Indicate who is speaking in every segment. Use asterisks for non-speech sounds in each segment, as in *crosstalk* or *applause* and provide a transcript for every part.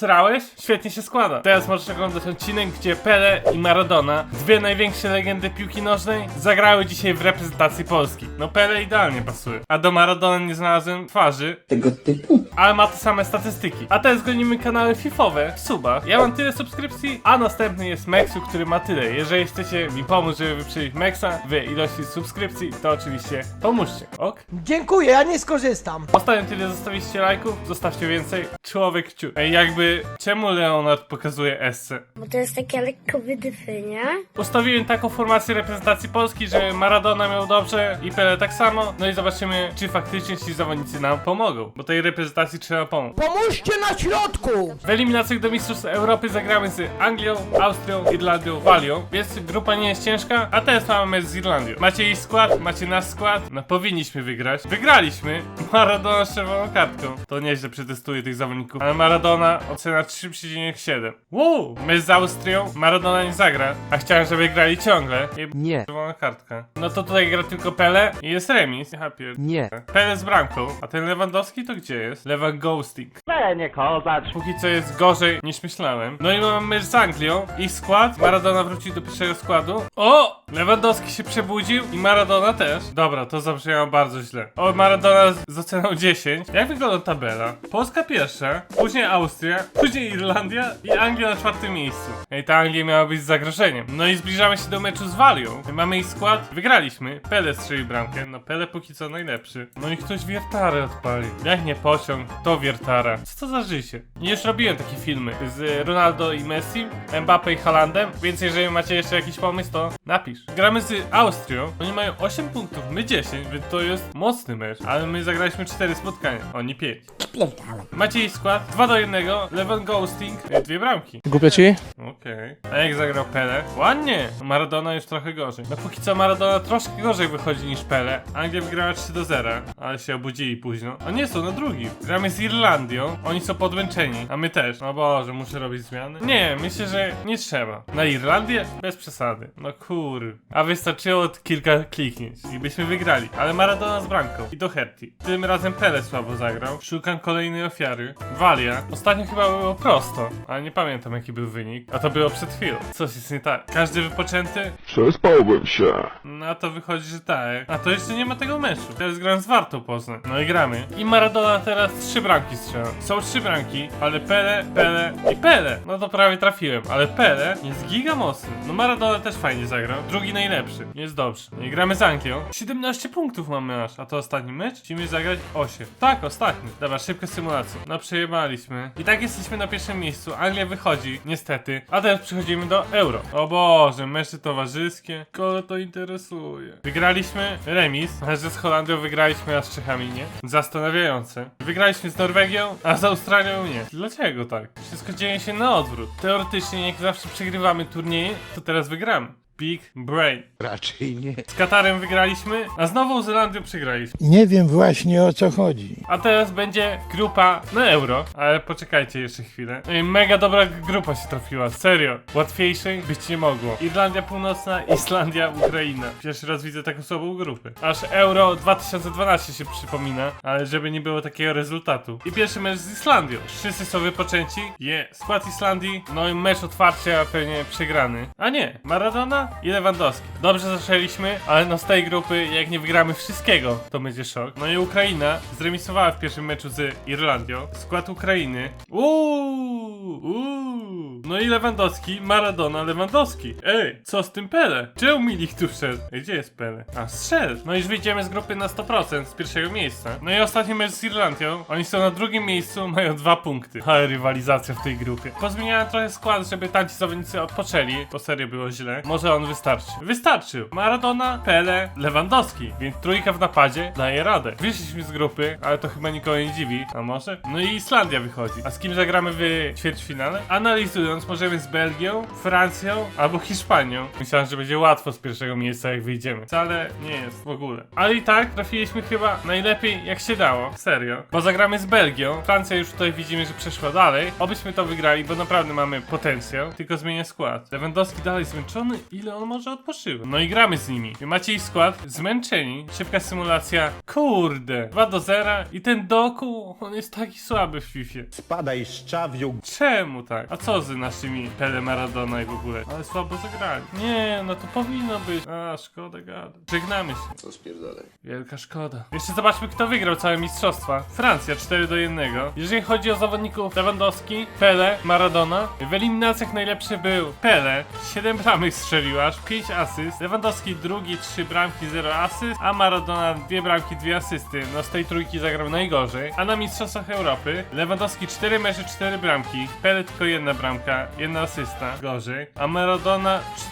Speaker 1: Srałeś? Świetnie się składa. Teraz możesz oglądać odcinek, gdzie Pele i Maradona, dwie największe legendy piłki nożnej, zagrały dzisiaj w reprezentacji Polski. No Pele idealnie pasuje. A do Maradona nie znalazłem twarzy,
Speaker 2: tego typu.
Speaker 1: ale ma te same statystyki. A teraz gonimy kanały FIFowe w subach. Ja mam tyle subskrypcji, a następny jest Mexu, który ma tyle. Jeżeli chcecie mi pomóc, żeby wyprzedzić Mexa w ilości subskrypcji, to oczywiście pomóżcie, ok?
Speaker 3: Dziękuję, ja nie skorzystam.
Speaker 1: Ostatnio tyle zostawiliście lajków, zostawcie więcej. Człowiek ciu. Ej, jakby, czemu Leonard pokazuje Esce?
Speaker 4: Bo to jest takie lekko wydyfy, nie?
Speaker 1: Ustawiłem taką formację reprezentacji Polski, że Maradona miał dobrze i Pele tak samo. No i zobaczymy, czy faktycznie ci zawodnicy nam pomogą. Bo tej reprezentacji trzeba pomóc.
Speaker 3: Pomóżcie na środku!
Speaker 1: W eliminacjach do Mistrzostw Europy zagramy z Anglią, Austrią, Irlandią, Walią, więc grupa nie jest ciężka, a teraz mamy mecz z Irlandią. Macie jej skład, macie nasz skład, no powinniśmy wygrać. Wygraliśmy! *laughs* Maradona z czerwoną kartką. To nieźle przetestuję tych zawodników. Ale Maradona ocena 3,7. Wow! Mecz z Austrią, Maradona nie zagra, a chciałem, żeby grali ciągle. I
Speaker 5: Nie.
Speaker 1: czerwona kartka. No to tutaj gra tylko Pele i jest remis. Ja pier...
Speaker 5: Nie.
Speaker 1: Pele z bramką, a ten Lewandowski to gdzie jest? Lewandowski.
Speaker 6: nie kozać.
Speaker 1: Póki co jest gorzej niż myślałem. No i mamy mecz z Anglią. Ich skład. Maradona wróci do pierwszego składu. O! Lewandowski się przebudził i Maradona też. Dobra, to zabrzmiało bardzo źle. O, Maradona z- z oceną 10. Jak wygląda tabela? Polska pierwsza, później Austria, później Irlandia i Anglia na czwartym miejscu. Ej, ta Anglia miała być zagrożeniem. No i zbliżamy się do meczu z Walią. Mamy ich skład. Wygraliśmy. Pele strzelił bramkę. No Pele póki co najlepszy. No i ktoś wiertarę odpali. Jak nie pociąg, to wiertara. Co to za życie? Już robiłem takie filmy z Ronaldo i Messi, Mbappe i Haalandem, więc jeżeli macie jeszcze jakiś pomysł, to napisz. Gramy z Austrią. Oni mają 8 punktów, my 10, więc to jest mocny mecz. Ale my zagraliśmy 4 spotkania, oni 5.
Speaker 2: Pierdalaj.
Speaker 1: Macie ich skład 2 do 1, Levan Ghosting, dwie bramki.
Speaker 5: Głupio ci?
Speaker 1: Okej. A jak zagrał Pele? Ładnie! Maradona już trochę gorzej. No póki co Maradona troszkę gorzej wychodzi niż Pele. Anglia wygrała 3 do 0, ale się obudzili późno. A nie są na drugim. Gramy z Irlandią, oni są podłączeni, a my też. No Boże, muszę robić zmiany? Nie, myślę, że nie trzeba. Na Irlandię? Bez przesady. No kur... A wystarczyło kilka kliknięć i byśmy wygrali. Ale Maradona z bramką i do Herty. Tym razem Pele słabo zagrał. Szukam kolejnej ofiary. Walia. Ostatnio chyba było prosto, ale nie pamiętam jaki był wynik. A to było przed chwilą. Coś jest nie tak. Każdy wypoczęty?
Speaker 7: Przespałbym się.
Speaker 1: No to wychodzi, że tak. A to jeszcze nie ma tego meczu. Teraz gram z Wartą Poznań. No i gramy. I Maradona teraz trzy bramki strzela. Są trzy bramki, ale Pele, Pele i Pele. No to prawie trafiłem, ale Pele jest giga mocny. No Maradona też fajnie zagrał. Drugi najlepszy. Jest dobrze. No i gramy z Anglią. 17 punktów mamy aż. A to ostatni mecz? Musimy zagrać 8. Tak, ostatni. Dobra, szybka symulacja. No przejebaliśmy. I tak jesteśmy na pierwszym miejscu. Anglia wychodzi, niestety. A teraz przechodzimy do Euro. O Boże, mecze towarzyskie. Kogo to interesuje? Wygraliśmy remis, a że z Holandią wygraliśmy, a z Czechami nie. Zastanawiające. Wygraliśmy z Norwegią, a z Australią nie. Dlaczego tak? Wszystko dzieje się na odwrót. Teoretycznie, jak zawsze przegrywamy turnieje, to teraz wygramy. Big brain.
Speaker 5: Raczej nie.
Speaker 1: Z Katarem wygraliśmy, a z Nową Zelandią przegraliśmy.
Speaker 8: Nie wiem właśnie o co chodzi.
Speaker 1: A teraz będzie grupa na euro, ale poczekajcie jeszcze chwilę. Ej, Mega dobra grupa się trafiła, serio. Łatwiejszej być nie mogło. Irlandia Północna, Islandia, Ukraina. Pierwszy raz widzę taką słabą grupę. Aż euro 2012 się przypomina, ale żeby nie było takiego rezultatu. I pierwszy mecz z Islandią. Wszyscy są wypoczęci. Je, skład Islandii, no i mecz otwarcia pewnie przegrany. A nie, Maradona i Lewandowski. Dobrze zaczęliśmy, ale no z tej grupy, jak nie wygramy wszystkiego, to będzie szok. No i Ukraina zremisowała w pierwszym meczu z Irlandią. Skład Ukrainy. Uuu, uuu. No i Lewandowski, Maradona, Lewandowski. Ej, co z tym Pele? Czemu Milik tu wszedł? Ej, Gdzie jest Pele? A, strzedł. No i już wyjdziemy z grupy na 100% z pierwszego miejsca. No i ostatni mecz z Irlandią. Oni są na drugim miejscu, mają dwa punkty. Ale rywalizacja w tej grupie. Pozmieniałem trochę skład, żeby tamci zawodnicy odpoczęli, bo serio było źle. Może on wystarczy. Wystarczył. Maradona, Pele, Lewandowski. Więc trójka w napadzie daje radę. Wyszliśmy z grupy, ale to chyba nikogo nie dziwi. A może? No i Islandia wychodzi. A z kim zagramy w ćwierćfinale? Analizując możemy z Belgią, Francją albo Hiszpanią. Myślałem, że będzie łatwo z pierwszego miejsca, jak wyjdziemy. Wcale nie jest w ogóle. Ale i tak trafiliśmy chyba najlepiej, jak się dało. Serio. Bo zagramy z Belgią. Francja już tutaj widzimy, że przeszła dalej. Obyśmy to wygrali, bo naprawdę mamy potencjał. Tylko zmienię skład. Lewandowski dalej zmęczony. Ile on może odpoczywa? No i gramy z nimi. Wy macie ich skład. Zmęczeni. Szybka symulacja. Kurde. 2 do 0. I ten Doku, on jest taki słaby w FIFA.
Speaker 2: Spadaj szczawiu.
Speaker 1: Czemu tak? A co z naszymi Pele Maradona i w ogóle? Ale słabo zagrali. Nie, no to powinno być. A, szkoda gada. Żegnamy się.
Speaker 5: Co spierdalaj.
Speaker 1: Wielka szkoda. Jeszcze zobaczmy, kto wygrał całe mistrzostwa. Francja 4 do 1. Jeżeli chodzi o zawodników Lewandowski, Pele, Maradona, w eliminacjach najlepszy był Pele. 7 bramek strzelił aż, 5 asyst. Lewandowski drugi, 3 bramki, 0 asyst, a Maradona 2 bramki, 2 asysty. No z tej trójki zagrał najgorzej. A na mistrzostwach Europy Lewandowski 4 mecze, 4 bramki. Pele tylko jedna bramka, jedna asysta. Gorzej. A Maradona 4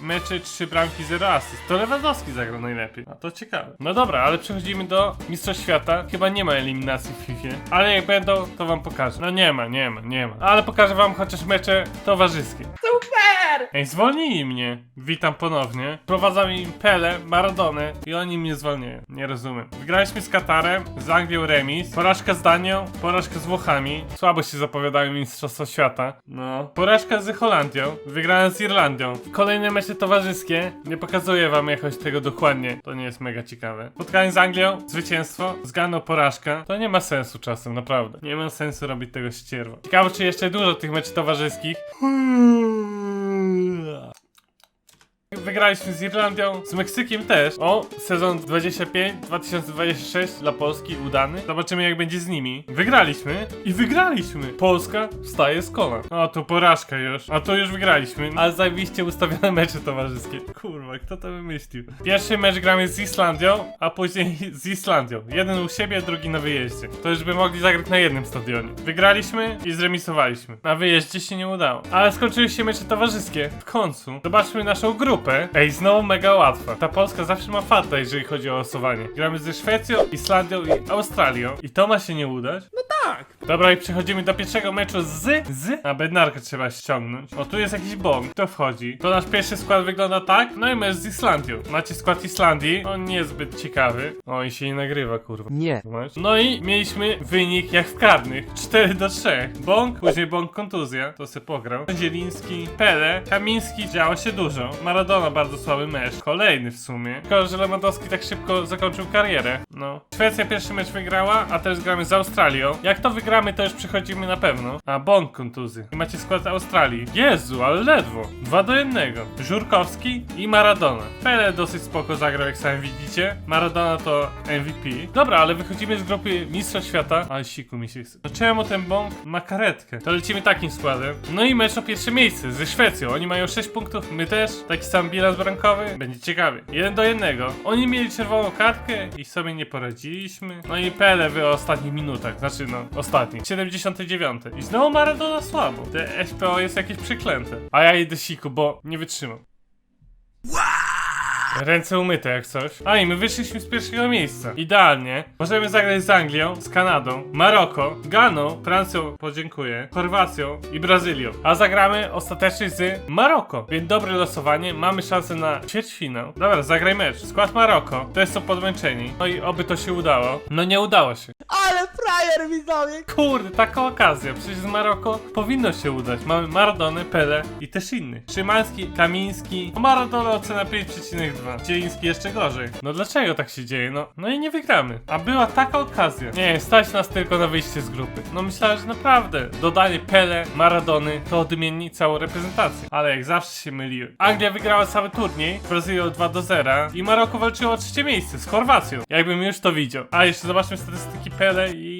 Speaker 1: mecze, 3 bramki, 0 asyst. To Lewandowski zagrał najlepiej. A to ciekawe. No dobra, ale przechodzimy do Mistrzostw Świata. Chyba nie ma eliminacji w FIFA. Ale jak będą, to wam pokażę. No nie ma, nie ma, nie ma. Ale pokażę wam chociaż mecze towarzyskie. Super! Ej, zwolnili mnie. Witam ponownie. Prowadzą im Pele, Maradonę i oni mnie zwolniają. Nie rozumiem. Wygraliśmy z Katarem, z Anglią remis, porażka z Danią, porażka z Włochami. Słabo się zapowiadają Mistrzostwa Świata. No. Porażka z Holandią, wygrałem z Irlandią. Kolejne mecze towarzyskie. Nie pokazuję wam jakoś tego dokładnie. To nie jest mega ciekawe. Spotkanie z Anglią, zwycięstwo, z porażka. To nie ma sensu czasem, naprawdę. Nie ma sensu robić tego ścierwa. Ciekawe, czy jeszcze dużo tych meczów towarzyskich. Wygraliśmy z Irlandią, z Meksykiem też. O, sezon 25-2026 dla Polski udany. Zobaczymy jak będzie z nimi. Wygraliśmy i wygraliśmy. Polska wstaje z kolan. O, to porażka już. A to już wygraliśmy. Ale zajebiście ustawione mecze towarzyskie. Kurwa, kto to wymyślił? Pierwszy mecz gramy z Islandią, a później z Islandią. Jeden u siebie, drugi na wyjeździe. To już by mogli zagrać na jednym stadionie. Wygraliśmy i zremisowaliśmy. Na wyjeździe się nie udało. Ale skończyły się mecze towarzyskie. W końcu. Zobaczmy naszą grupę. Ej, znowu mega łatwa. Ta Polska zawsze ma farta, jeżeli chodzi o losowanie. Gramy ze Szwecją, Islandią i Australią. I to ma się nie udać? No. Dobra, i przechodzimy do pierwszego meczu z... z... A bednarkę trzeba ściągnąć. O, tu jest jakiś bąk. Kto wchodzi? To nasz pierwszy skład wygląda tak. No i mecz z Islandią. Macie skład Islandii. On niezbyt ciekawy. O, i się nie nagrywa, kurwa.
Speaker 3: Nie.
Speaker 1: No i mieliśmy wynik jak w karnych 4 do 3. Bąk, później bąk kontuzja, to se pograł. Zieliński, Pele, Kamiński, działo się dużo. Maradona bardzo słaby mecz. Kolejny w sumie. Tylko, że Lewandowski tak szybko zakończył karierę. No. Szwecja pierwszy mecz wygrała, a teraz gramy z Australią. Jak to wygramy, to już przychodzimy na pewno. A bąk kontuzji. I macie skład Australii. Jezu, ale ledwo. 2 do 1. Żurkowski i Maradona. Pele dosyć spoko zagrał, jak sami widzicie. Maradona to MVP. Dobra, ale wychodzimy z grupy Mistrzostw Świata. Ale siku mi się chce. To czemu ten bąk ma karetkę? To lecimy takim składem. No i mecz o pierwsze miejsce ze Szwecją. Oni mają 6 punktów, my też. Taki sam bilans bramkowy. Będzie ciekawy. 1 do 1. Oni mieli czerwoną kartkę i sobie nie poradziliśmy. No i Pele w ostatnich minutach. Znaczy no, ostatnich. 79. I znowu Maradona słabo. Te SPO jest jakieś przeklęte. A ja idę siku, bo nie wytrzymam. Ręce umyte jak coś. A i my wyszliśmy z pierwszego miejsca. Idealnie. Możemy zagrać z Anglią, z Kanadą, Maroko, Ganą, Francją, podziękuję, Chorwacją i Brazylią. A zagramy ostatecznie z Maroko. Więc dobre losowanie, mamy szansę na ćwierćfinał. Dobra, zagraj mecz. Skład Maroko. To jest są podmęczeni. No i oby to się udało. No nie udało się.
Speaker 3: Ale frajer widzowie!
Speaker 1: Kurde, taka okazja. Przecież z Maroko powinno się udać. Mamy Maradony, Pele i też innych. Szymański, Kamiński. Maradona ocena 5,2. Dzieliński jeszcze gorzej. No dlaczego tak się dzieje? No, no i nie wygramy. A była taka okazja. Nie, stać nas tylko na wyjście z grupy. No myślałem, że naprawdę dodanie Pele, Maradony to odmieni całą reprezentację. Ale jak zawsze się myliłem. Anglia wygrała cały turniej, Brazylią 2 do 0 i Maroko walczyło o trzecie miejsce z Chorwacją. Jakbym już to widział. A jeszcze zobaczmy statystyki Pele i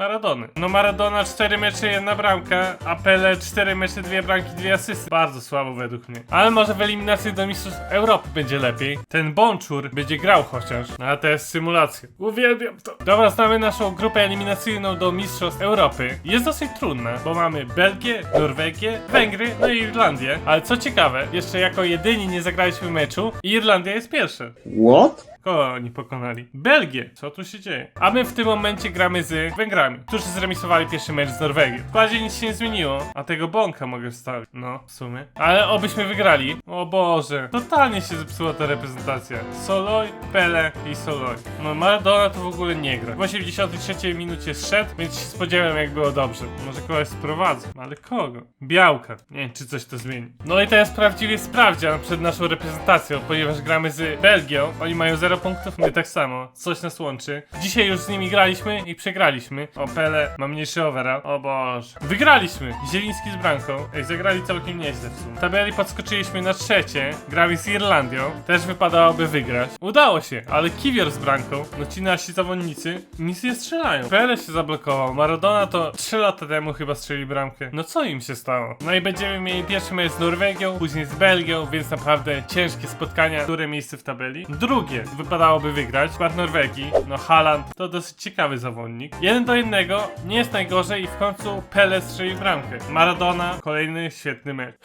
Speaker 1: Maradony. No Maradona 4 mecze, jedna bramka, a Pele 4 mecze, dwie bramki, dwie asysty. Bardzo słabo według mnie. Ale może w eliminacji do Mistrzostw Europy będzie lepiej. Ten Bonczur będzie grał chociaż. A to jest symulacja. Uwielbiam to. Dobra, znamy naszą grupę eliminacyjną do Mistrzostw Europy. Jest dosyć trudna, bo mamy Belgię, Norwegię, Węgry, no i Irlandię. Ale co ciekawe, jeszcze jako jedyni nie zagraliśmy meczu i Irlandia jest pierwsza.
Speaker 5: What?
Speaker 1: Kogo oni pokonali? Belgię. Co tu się dzieje? A my w tym momencie gramy z Węgrami, którzy zremisowali pierwszy mecz z Norwegią. W składzie nic się nie zmieniło, a tego bąka mogę wstawić. No, w sumie. Ale obyśmy wygrali. O Boże. Totalnie się zepsuła ta reprezentacja. Soloj, Pele i Soloj. No Maradona to w ogóle nie gra. W 83 minucie zszedł, więc się spodziewałem jak było dobrze. Może kogoś sprowadzę. Ale kogo? Białka. Nie wiem, czy coś to zmieni. No i teraz prawdziwie sprawdzian przed naszą reprezentacją, ponieważ gramy z Belgią. Oni mają 0 punktów, my tak samo. Coś nas łączy. Dzisiaj już z nimi graliśmy i przegraliśmy. O Pele ma mniejszy overall. O Boże. Wygraliśmy. Zieliński z bramką. Ej, zagrali całkiem nieźle w sumie. W tabeli podskoczyliśmy na trzecie. Grali z Irlandią. Też wypadałoby wygrać. Udało się, ale Kiwior z bramką. No ci nasi zawodnicy nic nie strzelają. Pele się zablokował. Maradona to 3 lata temu chyba strzeli bramkę. No co im się stało? No i będziemy mieli pierwszy mecz z Norwegią, później z Belgią, więc naprawdę ciężkie spotkania. Które miejsce w tabeli? Drugie wypadałoby wygrać. Skład Norwegii. No Haaland to dosyć ciekawy zawodnik. Jeden do jednego nie jest najgorzej i w końcu Pele strzeli bramkę. Maradona kolejny świetny mecz.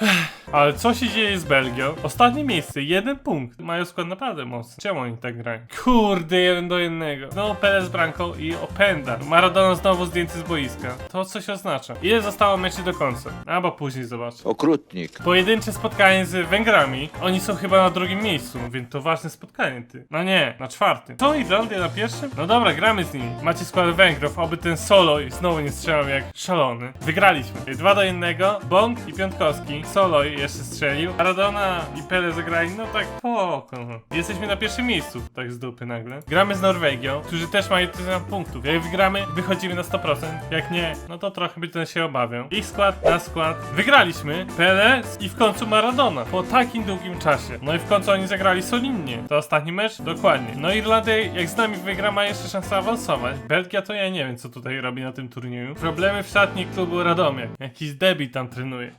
Speaker 1: Ale co się dzieje z Belgią? Ostatnie miejsce, jeden punkt. Mają skład naprawdę mocny. Czemu oni tak grają? Kurde, jeden do jednego. Znowu Pele z bramką i Openda. Maradona znowu zdjęty z boiska. To coś oznacza. Ile zostało meczy do końca? Albo później zobacz.
Speaker 2: Okrutnik.
Speaker 1: Pojedyncze spotkanie z Węgrami. Oni są chyba na drugim miejscu, więc to ważne spotkanie, ty. No nie, na czwartym. To Irlandia na pierwszym? No dobra, gramy z nimi. Macie skład Węgrów, oby ten solo i znowu nie strzelał jak szalony. Wygraliśmy. 2 do 1, Bąk i Piątkowski. Solo jeszcze strzelił. Maradona i Pele zagrali, no tak poko. Jesteśmy na pierwszym miejscu, tak z dupy nagle. Gramy z Norwegią, którzy też mają tyle punktów. Jak wygramy, wychodzimy na 100%. Jak nie, no to trochę by się obawiał. Ich skład na skład. Wygraliśmy. Pele i w końcu Maradona. Po takim długim czasie. No i w końcu oni zagrali solidnie. To ostatni mecz? Dokładnie. No Irlandia jak z nami wygra ma jeszcze szansę awansować. Belgia to ja nie wiem co tutaj robi na tym turnieju. Problemy w szatni klubu Radomiak. Jakiś debil tam trenuje.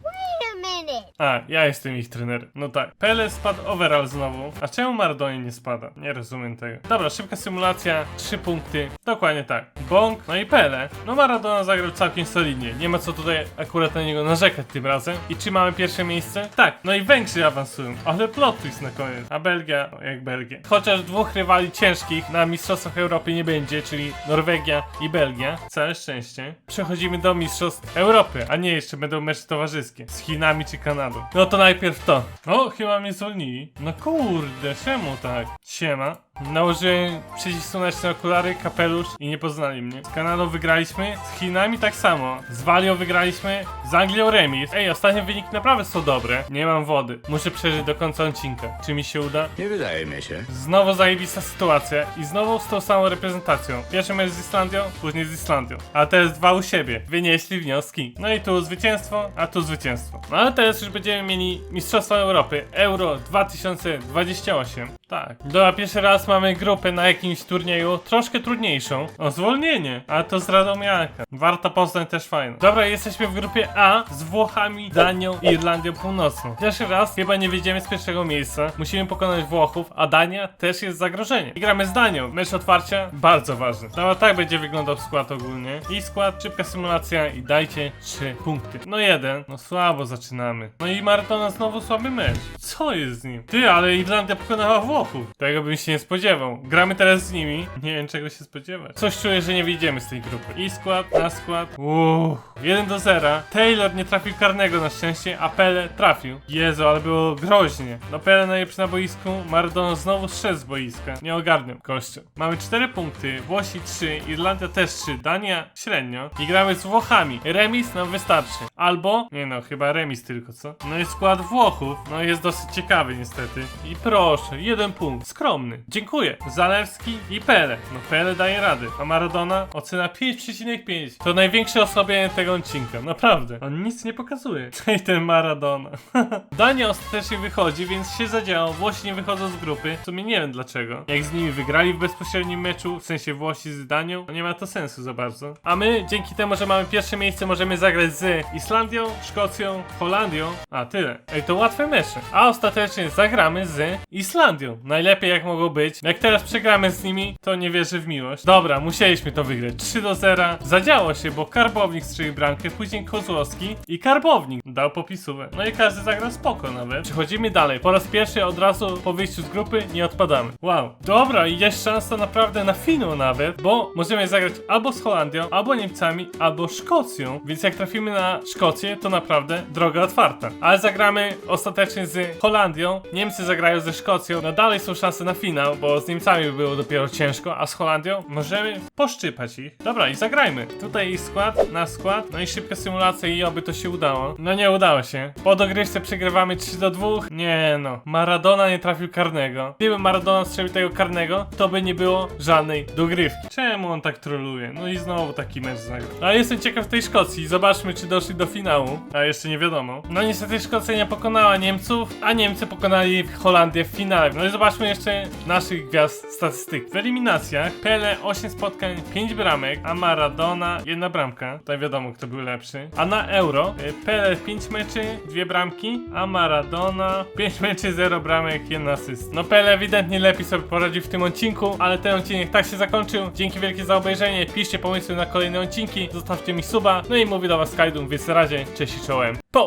Speaker 1: A, ja jestem ich trenerem. No tak. Pele spadł overall znowu. A czemu Mardonie nie spada? Nie rozumiem tego. Dobra, szybka symulacja. Trzy punkty. Dokładnie tak. Bąk, no i Pele. No Maradona zagrał całkiem solidnie. Nie ma co tutaj akurat na niego narzekać tym razem. I czy mamy pierwsze miejsce? Tak. No i Węgrzy awansują. Ale plot twist na koniec. A Belgia, o, jak Belgia. Chociaż dwóch rywali ciężkich na Mistrzostwach Europy nie będzie, czyli Norwegia i Belgia. Całe szczęście. Przechodzimy do Mistrzostw Europy, a nie jeszcze będą mecze towarzyskie. Z Chinami czy Kanadą. No to najpierw to. O, chyba mnie zwolnili. No kurde, czemu tak? Siema. Nałożyłem przeciwsłoneczne okulary, kapelusz i nie poznali mnie. Z Kanadą wygraliśmy, z Chinami tak samo. Z Walią wygraliśmy, z Anglią remis. Ej, ostatnie wyniki naprawdę są dobre. Nie mam wody. Muszę przeżyć do końca odcinka. Czy mi się uda?
Speaker 2: Nie wydaje mi się.
Speaker 1: Znowu zajebista sytuacja i znowu z tą samą reprezentacją. Pierwszy mecz z Islandią, później z Islandią. A teraz dwa u siebie. Wynieśli wnioski. No i tu zwycięstwo, a tu zwycięstwo. No ale teraz już będziemy mieli Mistrzostwa Europy Euro 2028. Tak. Dobra, pierwszy raz mamy grupę na jakimś turnieju troszkę trudniejszą. O, zwolnienie. A to z Radomiaka. Warto Poznań też fajne. Dobra, jesteśmy w grupie A z Włochami, Danią i Irlandią Północną. Pierwszy raz chyba nie wyjdziemy z pierwszego miejsca. Musimy pokonać Włochów, a Dania też jest zagrożeniem. I gramy z Danią. Mecz otwarcia bardzo ważny. No tak będzie wyglądał skład ogólnie. I skład, szybka symulacja i dajcie 3 punkty. No jeden. No słabo zaczynamy. No i Maratona znowu słaby mecz. Co jest z nim? Ty, ale Irlandia pokonała Włochów. Tego bym się nie spodziewał. Gramy teraz z nimi. Nie wiem czego się spodziewać. Coś czuję, że nie wyjdziemy z tej grupy. I skład, na skład. Uuu. 1 do 0. Taylor nie trafił karnego na szczęście, a Pele trafił. Jezu, ale było groźnie. No Pele najlepszy na boisku, Maradona znowu zszedł z boiska. Nie ogarniam. Kościół. Mamy 4 punkty, Włosi 3, Irlandia też 3, Dania średnio. I gramy z Włochami. Remis nam wystarczy. Albo, nie no, chyba remis tylko, co? No i skład Włochów, no jest dosyć ciekawy niestety. I proszę, jeden punkt. Skromny. Dziękuję. Zalewski i Pele. No Pele daje rady. A Maradona ocena 5,5. To największe osłabienie tego odcinka. Naprawdę. On nic nie pokazuje. *laughs* I ten Maradona. *laughs* Dania ostatecznie wychodzi, więc się zadziało. Włosi nie wychodzą z grupy. W sumie nie wiem dlaczego. Jak z nimi wygrali w bezpośrednim meczu, w sensie Włosi z Danią, to nie ma to sensu za bardzo. A my, dzięki temu, że mamy pierwsze miejsce, możemy zagrać z Islandią, Szkocją, Holandią. A tyle. Ej, to łatwe mecze. A ostatecznie zagramy z Islandią. Najlepiej jak mogło być. Być. Jak teraz przegramy z nimi, to nie wierzę w miłość. Dobra, musieliśmy to wygrać. 3 do 0. Zadziało się, bo Karbownik strzelił bramkę, później Kozłowski i Karbownik dał popisówę. No i każdy zagrał spoko nawet. Przechodzimy dalej. Po raz pierwszy od razu po wyjściu z grupy nie odpadamy. Wow. Dobra, i jest szansa naprawdę na finał nawet, bo możemy zagrać albo z Holandią, albo Niemcami, albo Szkocją. Więc jak trafimy na Szkocję, to naprawdę droga otwarta. Ale zagramy ostatecznie z Holandią, Niemcy zagrają ze Szkocją, no dalej są szanse na finał, bo z Niemcami by było dopiero ciężko, a z Holandią możemy poszczypać ich. Dobra, i zagrajmy. Tutaj ich skład, nasz skład, no i szybka symulacja i oby to się udało. No nie udało się. Po dogrywce przegrywamy 3 do 2. Nie no, Maradona nie trafił karnego. Gdyby Maradona strzelił tego karnego, to by nie było żadnej dogrywki. Czemu on tak troluje? No i znowu taki mecz zagrał. Ale jestem ciekaw tej Szkocji. Zobaczmy, czy doszli do finału. A jeszcze nie wiadomo. No niestety Szkocja nie pokonała Niemców, a Niemcy pokonali Holandię w finale. No i zobaczmy jeszcze naszych gwiazd statystyk. W eliminacjach Pele 8 spotkań, 5 bramek, a Maradona 1 bramka. Tutaj wiadomo, kto był lepszy. A na Euro y, Pele 5 meczy, 2 bramki, a Maradona 5 meczy, 0 bramek, 1 asyst. No Pele ewidentnie lepiej sobie poradził w tym odcinku, ale ten odcinek tak się zakończył. Dzięki wielkie za obejrzenie. Piszcie pomysły na kolejne odcinki, zostawcie mi suba. No i mówię do was Kajdum, więc na razie, cześć i czołem. Po!